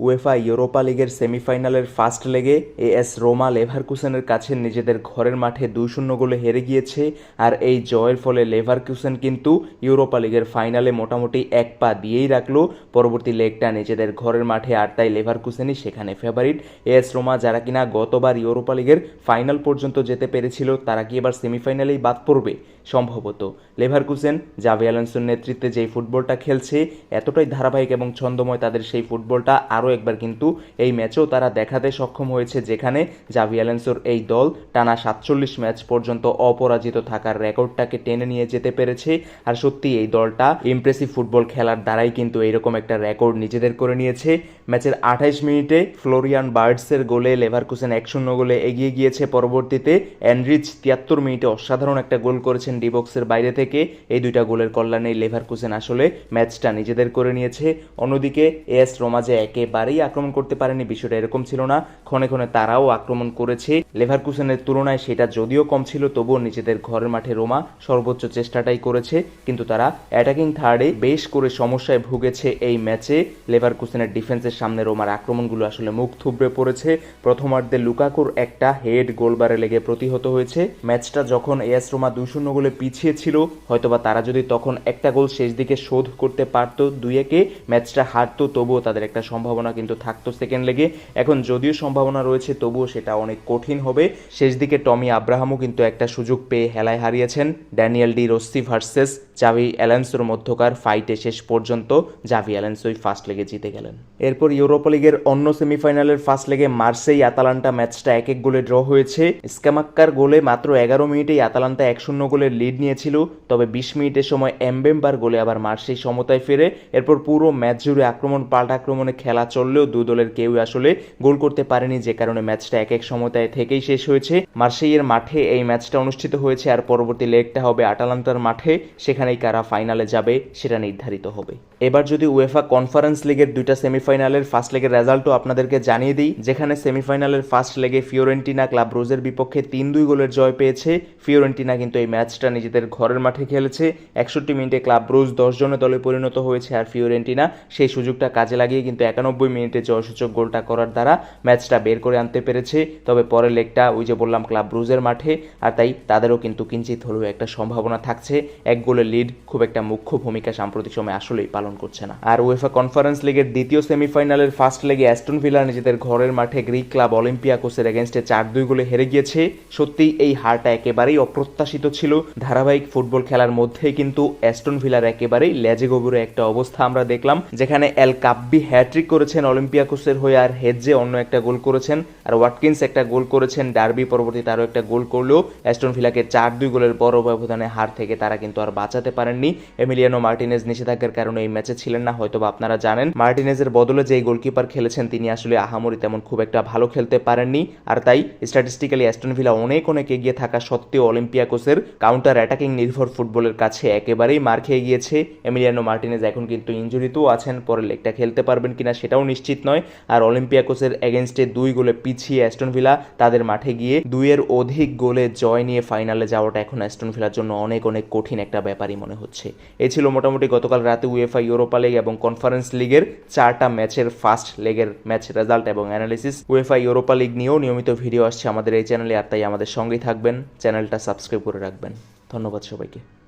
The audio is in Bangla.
উয়েফা ইউরোপা লিগের সেমিফাইনালের ফার্স্ট লেগে এএস রোমা লেভারকুসেনের কাছে নিজেদের ঘরের মাঠে দুই শূন্য গোলে হেরে গিয়েছে। আর এই জয়ের ফলে লেভারকুসেন কিন্তু ইউরোপা লিগের ফাইনালে মোটামুটি এক পা দিয়েই রাখল। পরবর্তী লেগটা নিজেদের ঘরের মাঠে, আর তাই লেভারকুসেনই সেখানে ফেভারিট এএস রোমা যারা কিনা গতবার ইউরোপা লিগের ফাইনাল পর্যন্ত যেতে পেরেছিল, তারা কি এবার সেমিফাইনালেই বাদ পড়বে? সম্ভবত। লেভারকুসেন জাভি অ্যালেন্সোর নেতৃত্বে যেই ফুটবলটা খেলছে, এতটাই ধারাবাহিক এবং ছন্দময় তাদের সেই ফুটবলটা আরও একবার কিন্তু এই ম্যাচেও তারা দেখাতে সক্ষম হয়েছে, যেখানে জাভি অ্যালেন্সোর এই দল টানা সাতচল্লিশ ম্যাচ পর্যন্ত অপরাজিত থাকার রেকর্ডটাকে টেনে নিয়ে যেতে পেরেছে। আর সত্যি, এই দলটা ইমপ্রেসিভ ফুটবল খেলার দ্বারাই কিন্তু এইরকম একটা রেকর্ড নিজেদের করে নিয়েছে। ম্যাচের আঠাইশ মিনিটে ফ্লোরিয়ান বার্ডসের গোলে লেভারকুসেন এক শূন্য গোলে এগিয়ে গিয়েছে পরবর্তীতে। অ্যান্ড্রিচ তিয়াত্তর মিনিটে অসাধারণ একটা গোল করেছেন ডিবক্সের বাইরে থেকে। এই দুইটা গোলের কল্যাণে লেভারকুসেন আসলে ম্যাচটা নিজেদের করে নিয়েছে। অন্যদিকে এস রোমা যে একেবারেই আক্রমণ করতে পারেনি, বিষয়টা এরকম ছিল না। ক্ষণে ক্ষণে তারাও আক্রমণ করেছে। লেভারকুসেনের তুলনায় সেটা যদিও কম ছিল, তবুও নিজেদের ঘরের মাঠে রোমা সর্বোচ্চ চেষ্টাটাই করেছে। কিন্তু তারা অ্যাটাকিং থার্ডে বেশ করে সমস্যায় ভুগেছে এই ম্যাচে। লেভারকুসেনের ডিফেন্সের সামনে রোমার আক্রমণগুলো আসলে মুখ থুবড়ে পড়েছে। প্রথমার্ধে লুকাকুর একটা হেড গোলবারে লেগে প্রতিহত হয়েছে। ম্যাচটা যখন এস রোমা দুই শূন্য গোলে পিছিয়ে ছিল হয়তোবা তারা যদি তখন একটা গোল শেষ দিকে শোধ করতে পারতো দুই একে, ম্যাচটা হারতো, তবুও তাদের একটা সম্ভাবনা কিন্তু থাকতো সেকেন্ড লেগে। এখন যদিও সম্ভাবনা রয়েছে, তবুও সেটা অনেক কঠিন হবে। শেষ দিকে টমি আব্রাহামও কিন্তু একটা সুযোগ পেয়ে হেলায় হারিয়েছেন। Daniel De Rossi versus, Xavi অ্যালেন্সোর মধ্যকার ফাইটে শেষ পর্যন্ত জাভি অ্যালেন্সোই ফার্স্ট লেগে জিতে গেলেন। এরপর ইউরোপা লিগের অন্য সেমিফাইনালের ফার্স্ট লেগে মার্সেই আতালান্টা ম্যাচটা এক এক গোলে ড্র হয়েছে। স্কামাক্কার গোলে মাত্র এগারো মিনিটেই আতালান্টা এক শূন্য গোলের লিড নিয়েছিল, তবে বিশ মিনিটের সময় এমবেম্বার গোলে আবার মার্সেই সমতায় ফেরে। এরপর পুরো ম্যাচ জুড়ে আক্রমণ, পাল্টা আক্রমণে খেলা চললেও দু দলের কেউই আসলে গোল করতে পারেনি, যে কারণে ম্যাচটা এক এক সমতায় থেকেই শেষ হয়েছে। মার্সেইয়ের মাঠে এই ম্যাচটা অনুষ্ঠিত হয়েছে আর পরবর্তী লেগটা হবে আটালান্টার মাঠে, সেখানেই কারা ফাইনালে যাবে সেটা নির্ধারিত হবে। এবার যদি উয়েফা কনফারেন্স লিগের দুইটা সেমিফাইনালের ফার্স্ট লেগের রেজাল্টও আপনাদেরকে জানিয়ে দিই, যেখানে সেমিফাইনালের ফার্স্ট লেগে ফিওরেন্টিনা ক্লাব রোজের বিপক্ষে তিন দুই গোলের জয় পেয়েছে। ফিওরেন্টিনা কিন্তু এই ম্যাচটা নিজেদের ঘরের মাঠে খেলেছে। একষট্টি মিনিটে ক্লাব রোজ দশ জনের দলে পরিণত হয়েছে আর ফিওরেন্টিনা সেই সুযোগটা কাজে লাগিয়ে কিন্তু একানব্বই মিনিটে জয়সূচক গোলটা করার দ্বারা ম্যাচটা বের করে আনতে পেরেছে। তবে পরের লেগটা ওই যে বললাম, ক্লাব ব্রুজের মাঠে। আর তাই তাদেরও কিন্তু কিঞ্চিত হলেও একটা সম্ভাবনা থাকছে। এক গোলের লিড খুব একটা মুখ্য ভূমিকা সাম্প্রতিক সময় আসলেই পালন করছে না। আর উয়েফা কনফারেন্স লিগের দ্বিতীয় সেমিফাইনালের ফার্স্ট লেগে অ্যাস্টন ভিলা নিজেদের ঘরের মাঠে গ্রিক ক্লাব অলিম্পিয়াকোসের এগেনস্টে চার দুই গোলে হেরে গিয়েছে। সত্যিই এই হারটা একেবারেই অপ্রত্যাশিত ছিল। ধারাবাহিক ফুটবল খেলার মধ্যে কিন্তু অ্যাস্টন ভিলার একেবারেই লেজে গোবরে একটা অবস্থা আমরা দেখলাম, যেখানে এল কাব্বি হ্যাট্রিক করেছেন অলিম্পিয়াকোসের হয়ে আর হেডজে অন্য একটা গোল করেছেন। আর ওয়াটকিন্স একটা গোল করেছেন ডার্বি পরবর্তীতে আরও একটা গোল করলেও অ্যাস্টন ভিলাকে চার দুই গোলের বড় ব্যবধানে হার থেকে তারা কিন্তু আর বাঁচাতে পারেননি। এমিলিয়ানো মার্টিনেজ নিষেধাজ্ঞার কারণে এই ম্যাচে ছিলেন না, হয়তোবা আপনারা জানেন। মার্টিনেজের বদলে যেই গোলকিপার খেলেছেন, তিনি আসলে আহামরি তেমন খুব একটা ভালো খেলতে পারেননি। আর তাই স্ট্যাটিস্টিক্যালি অ্যাস্টন ভিলা অনেক অনেক এগিয়ে থাকা সত্ত্বেও অলিম্পিয়াকোসের কাউন্টার অ্যাটাকিং নির্ভর ফুটবলের কাছে একেবারেই মার খেয়ে গিয়েছে। এমিলিয়ানো মার্টিনেজ এখন কিন্তু ইঞ্জুরিতেও আছেন, পরে লেগটা খেলতে পারবেন কিনা সেটাও নিশ্চিত নয়। আর অলিম্পিয়াকোসের এগেনস্টে দুই গোলে পিছিয়ে অ্যাস্টন ভিলা, তাদের মাঠে গিয়ে দুইয়ের অধিক গোলে জয় নিয়ে ফাইনালে যাওয়াটা এখন অ্যাস্টন ভিলার জন্য অনেক অনেক কঠিন একটা ব্যাপারই মনে হচ্ছে। এই ছিল মোটামুটি গতকাল রাতে উয়েফা ইউরোপা লিগ এবং কনফারেন্স লিগের চারটা ম্যাচের ফার্স্ট লেগের ম্যাচ রেজাল্ট এবং অ্যানালিসিস উয়েফা ইউরোপা লিগ নিয়েও নিয়মিত ভিডিও আসছে আমাদের এই চ্যানেলে আর তাই আমাদের সঙ্গেই থাকবেন। চ্যানেলটা সাবস্ক্রাইব করে রাখবেন। ধন্যবাদ সবাইকে।